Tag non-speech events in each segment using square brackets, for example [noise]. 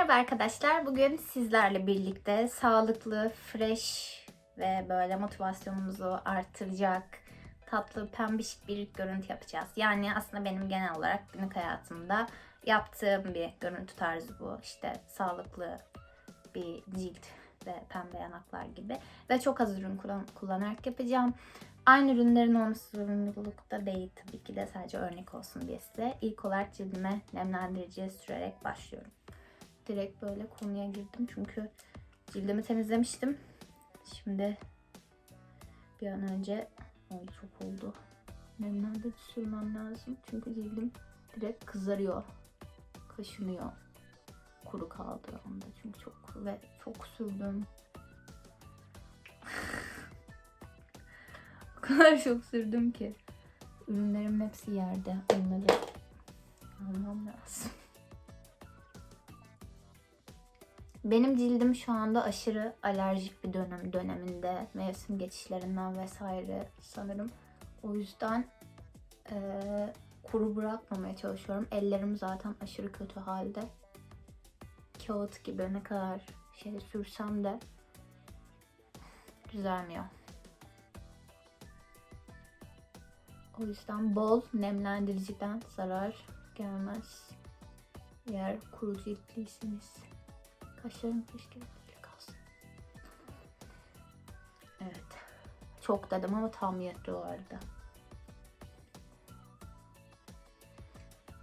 Merhaba arkadaşlar. Bugün sizlerle birlikte sağlıklı, fresh ve böyle motivasyonumuzu artıracak tatlı pembiş bir görüntü yapacağız. Yani aslında benim genel olarak günlük hayatımda yaptığım bir görüntü tarzı bu. İşte sağlıklı bir cilt ve pembe yanaklar gibi. Ve çok az ürün kullan- kullanarak yapacağım. Aynı ürünlerin olması zorunlulukta değil tabii ki de sadece örnek olsun diye size. İlk olarak cildime nemlendirici sürerek başlıyorum. Direkt böyle konuya girdim çünkü cildimi temizlemiştim. Şimdi bir an önce Ay çok oldu. Nemlendirici sürmem lazım çünkü cildim direkt kızarıyor. Kaşınıyor. Kuru kaldı onda çünkü çok kuru ve çok sürdüm. [laughs] o kadar çok sürdüm ki. Ürünlerim hepsi yerde. Onları almam lazım. Benim cildim şu anda aşırı alerjik bir dönem döneminde. Mevsim geçişlerinden vesaire sanırım. O yüzden eee, kuru bırakmamaya çalışıyorum. Ellerim zaten aşırı kötü halde. Kağıt gibi ne kadar şey sürsem de düzelmiyor. O yüzden bol nemlendiriciden zarar gelmez. Eğer kuru ciltliyseniz. Kaşlarım keşke böyle kalsın. Evet. Çok dedim ama tam yetti o arada.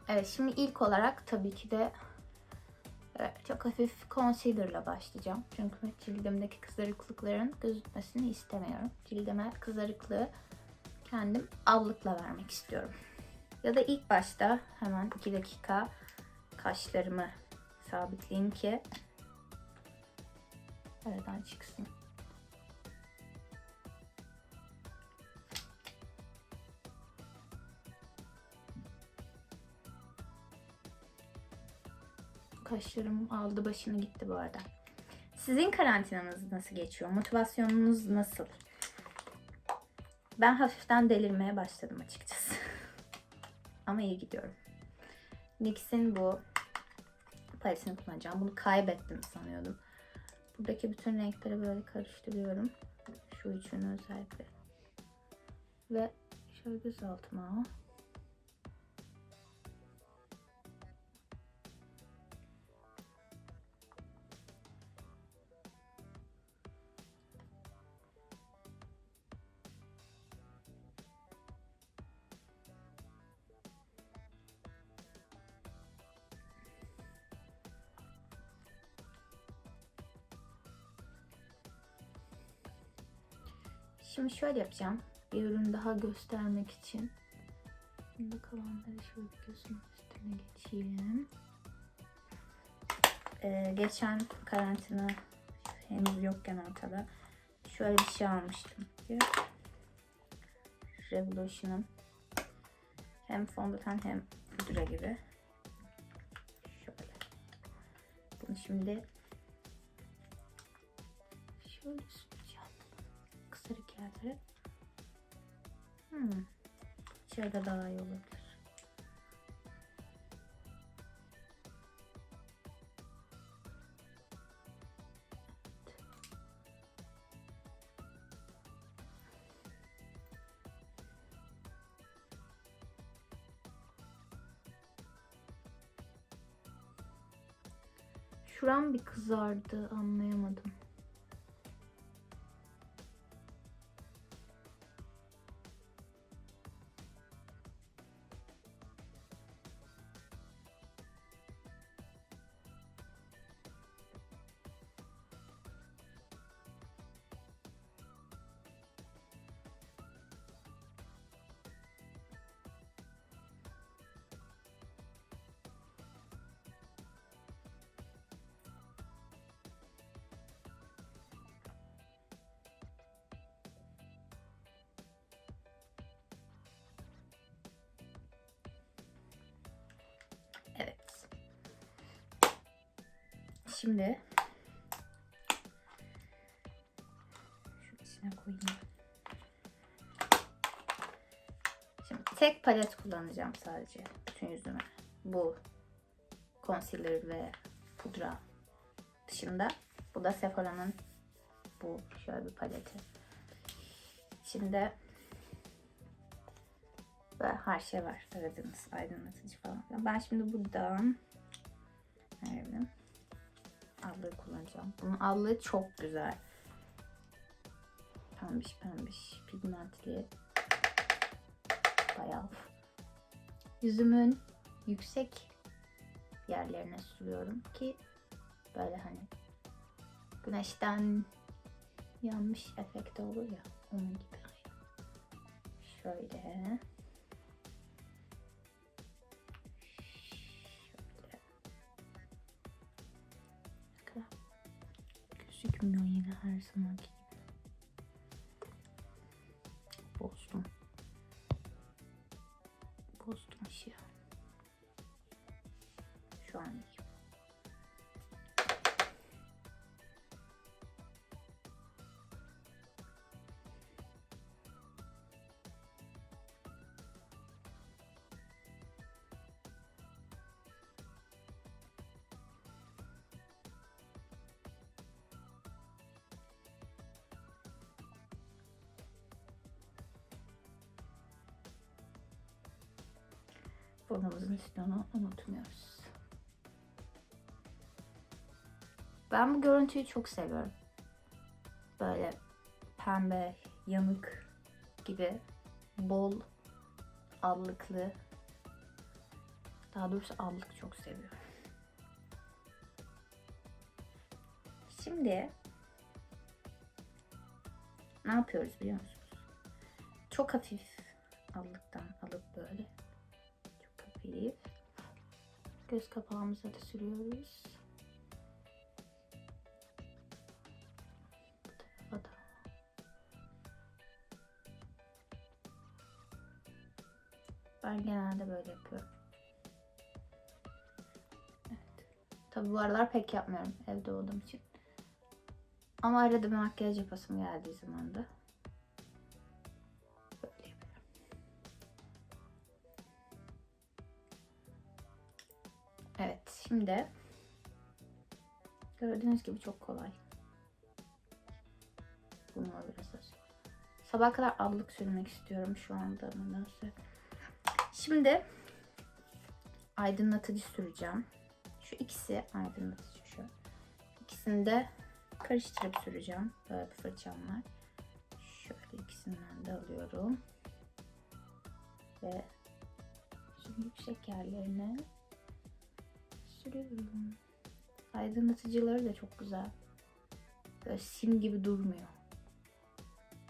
Evet şimdi ilk olarak tabii ki de e, çok hafif concealer'la başlayacağım. Çünkü cildimdeki kızarıklıkların gözükmesini istemiyorum. Cildime kızarıklığı kendim allıkla vermek istiyorum. Ya da ilk başta hemen 2 dakika kaşlarımı sabitleyeyim ki aradan çıksın. Kaşlarım aldı başını gitti bu arada. Sizin karantinanız nasıl geçiyor? Motivasyonunuz nasıl? Ben hafiften delirmeye başladım açıkçası. [laughs] Ama iyi gidiyorum. NYX'in bu paletini kullanacağım. Bunu kaybettim sanıyordum. Buradaki bütün renkleri böyle karıştırıyorum. Şu üçünü özellikle. Ve şöyle göz altıma. Şimdi şöyle yapacağım. Bir ürün daha göstermek için. Bunda kalanları şöyle gözümün üstüne geçeyim. Ee, geçen karantina henüz yokken ortada. Şöyle bir şey almıştım. Revolution'ın hem fondöten hem pudra gibi. Şöyle. Bunu şimdi şöyle yerlere. Hmm. İçeride daha iyi olabilir. Şuram bir kızardı anlayamadım. Şimdi şu içine koyayım. Şimdi tek palet kullanacağım sadece bütün yüzüme. Bu concealer ve pudra dışında. Bu da Sephora'nın bu şöyle bir paleti. İçinde böyle her şey var. Aradığınız aydınlatıcı falan. Ben şimdi buradan nerede? Allığı kullanacağım. Bunun allığı çok güzel. Pembiş pembiş pigmentli. Bayağı. Yüzümün yüksek yerlerine sürüyorum ki böyle hani güneşten yanmış efekti olur ya onun gibi. Şöyle. Gözükmüyor yine her zamanki gibi. Bozdum Burnumuzun üstünü unutmuyoruz. Ben bu görüntüyü çok seviyorum. Böyle pembe, yanık gibi bol allıklı. Daha doğrusu allık çok seviyorum. Şimdi ne yapıyoruz biliyor musunuz? Çok hafif allıktan alıp böyle hafif göz kapağımıza da sürüyoruz. Ben genelde böyle yapıyorum. Evet. Tabi bu aralar pek yapmıyorum evde olduğum için. Ama arada bir makyaj yapasım geldiği zaman da Evet şimdi gördüğünüz gibi çok kolay. Bunu biraz sür- Sabah kadar allık sürmek istiyorum şu anda nedense. Şimdi aydınlatıcı süreceğim. Şu ikisi aydınlatıcı şu. İkisini de karıştırıp süreceğim. Böyle bir fırçam. Şöyle ikisinden de alıyorum. Ve şu yüksek yerlerine sürüyorum. Aydınlatıcıları da çok güzel. Böyle sim gibi durmuyor.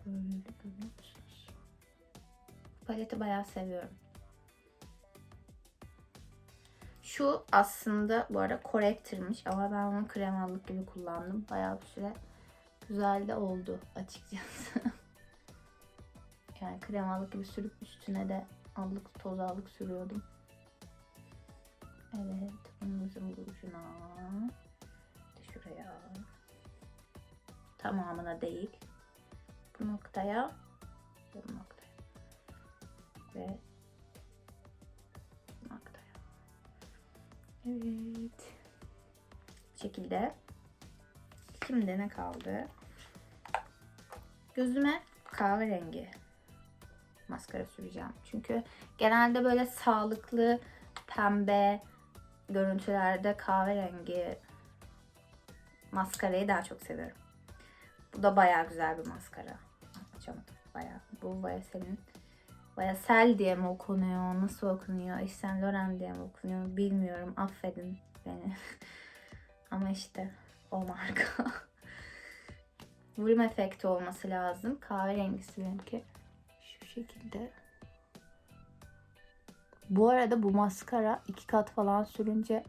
Böyle görüyor musunuz? Paleti bayağı seviyorum. Şu aslında bu arada corrector'mış ama ben onu kremallık gibi kullandım. Bayağı bir süre güzel de oldu açıkçası. [laughs] yani kremalık gibi sürüp üstüne de allık toz allık sürüyordum. Evet, bunun ucuna şuraya tamamına değil. Bu noktaya bu noktaya ve bu noktaya. Evet. Bu şekilde. Şimdi ne kaldı? Gözüme kahverengi maskara süreceğim. Çünkü genelde böyle sağlıklı pembe görüntülerde kahverengi maskarayı daha çok seviyorum. Bu da bayağı güzel bir maskara. Açamadım. Bayağı. Bu Vayasel'in Vayasel diye mi okunuyor? Nasıl okunuyor? Yves Saint Laurent diye mi okunuyor? Bilmiyorum. Affedin beni. [laughs] Ama işte o marka. [laughs] Vurum efekti olması lazım. Kahverengisi benimki. Şu şekilde. Bu arada bu maskara iki kat falan sürünce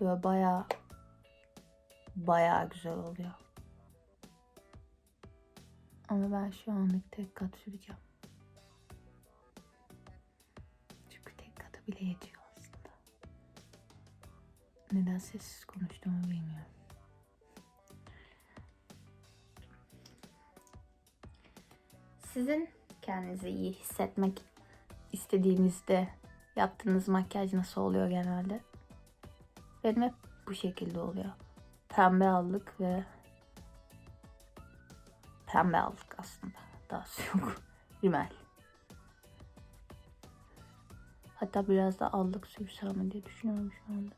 böyle bayağı bayağı güzel oluyor. Ama ben şu anlık tek kat süreceğim. Çünkü tek katı bile yetiyor aslında. Neden sessiz konuştuğumu bilmiyorum. Sizin kendinizi iyi hissetmek istediğinizde yaptığınız makyaj nasıl oluyor genelde? Benim hep bu şekilde oluyor. pembe allık ve pembe allık aslında. Daha yok. [laughs] Rimel. Hatta biraz da allık sürsem diye düşünüyorum şu anda.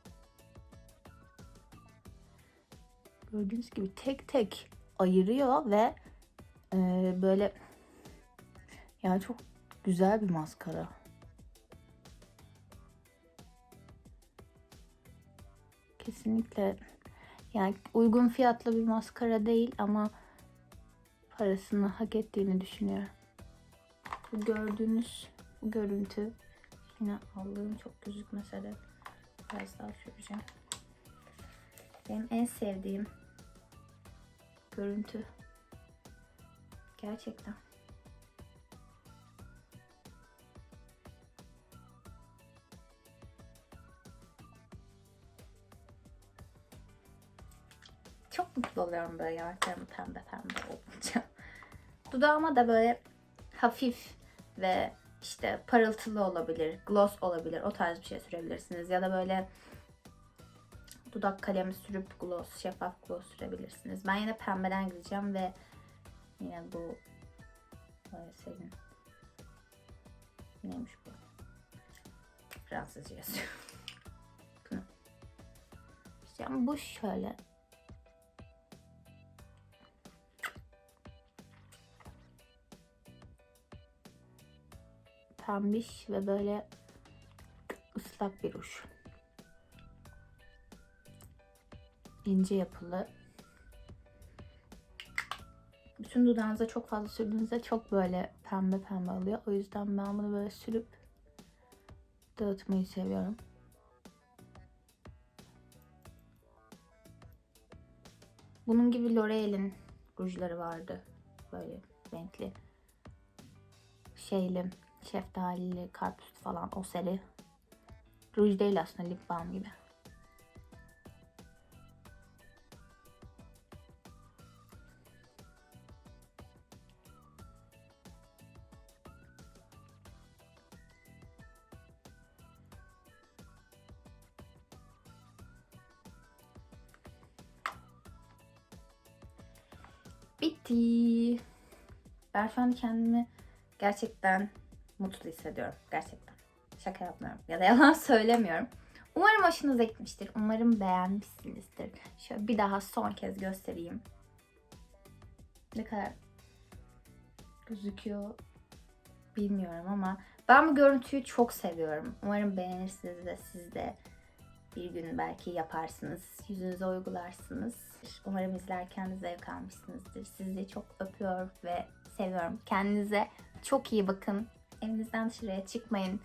Gördüğünüz gibi tek tek ayırıyor ve e, böyle yani çok güzel bir maskara. Kesinlikle yani uygun fiyatlı bir maskara değil ama parasını hak ettiğini düşünüyorum. Bu gördüğünüz görüntü yine aldığım çok gözükmese de biraz daha süreceğim. Benim en sevdiğim görüntü. Gerçekten. Mutlu oluyorum böyle yanaklarım pembe pembe olunca. [laughs] Dudağıma da böyle hafif ve işte parıltılı olabilir, gloss olabilir. O tarz bir şey sürebilirsiniz. Ya da böyle dudak kalemi sürüp gloss, şeffaf gloss sürebilirsiniz. Ben yine pembeden gideceğim ve yine bu böyle senin neymiş bu? Fransızca yazıyor. [laughs] Bu şöyle pembiş ve böyle ıslak bir ruj. İnce yapılı. Bütün dudağınıza çok fazla sürdüğünüzde çok böyle pembe pembe oluyor. O yüzden ben bunu böyle sürüp dağıtmayı seviyorum. Bunun gibi L'Oreal'in rujları vardı. Böyle renkli. Şeyli, şeftalili, karpuz falan o seri. Ruj değil aslında lip balm gibi. Bitti. Ben şu an kendimi gerçekten mutlu hissediyorum. Gerçekten. Şaka yapmıyorum. Ya da yalan [laughs] söylemiyorum. Umarım hoşunuza gitmiştir. Umarım beğenmişsinizdir. Şöyle bir daha son kez göstereyim. Ne kadar gözüküyor bilmiyorum ama ben bu görüntüyü çok seviyorum. Umarım beğenirsiniz ve siz de bir gün belki yaparsınız. Yüzünüze uygularsınız. Umarım izlerken zevk almışsınızdır. Sizi çok öpüyor ve seviyorum. Kendinize çok iyi bakın. Evinizden dışarıya çıkmayın.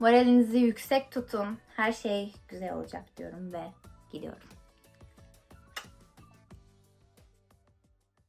Moralinizi yüksek tutun. Her şey güzel olacak diyorum ve gidiyorum.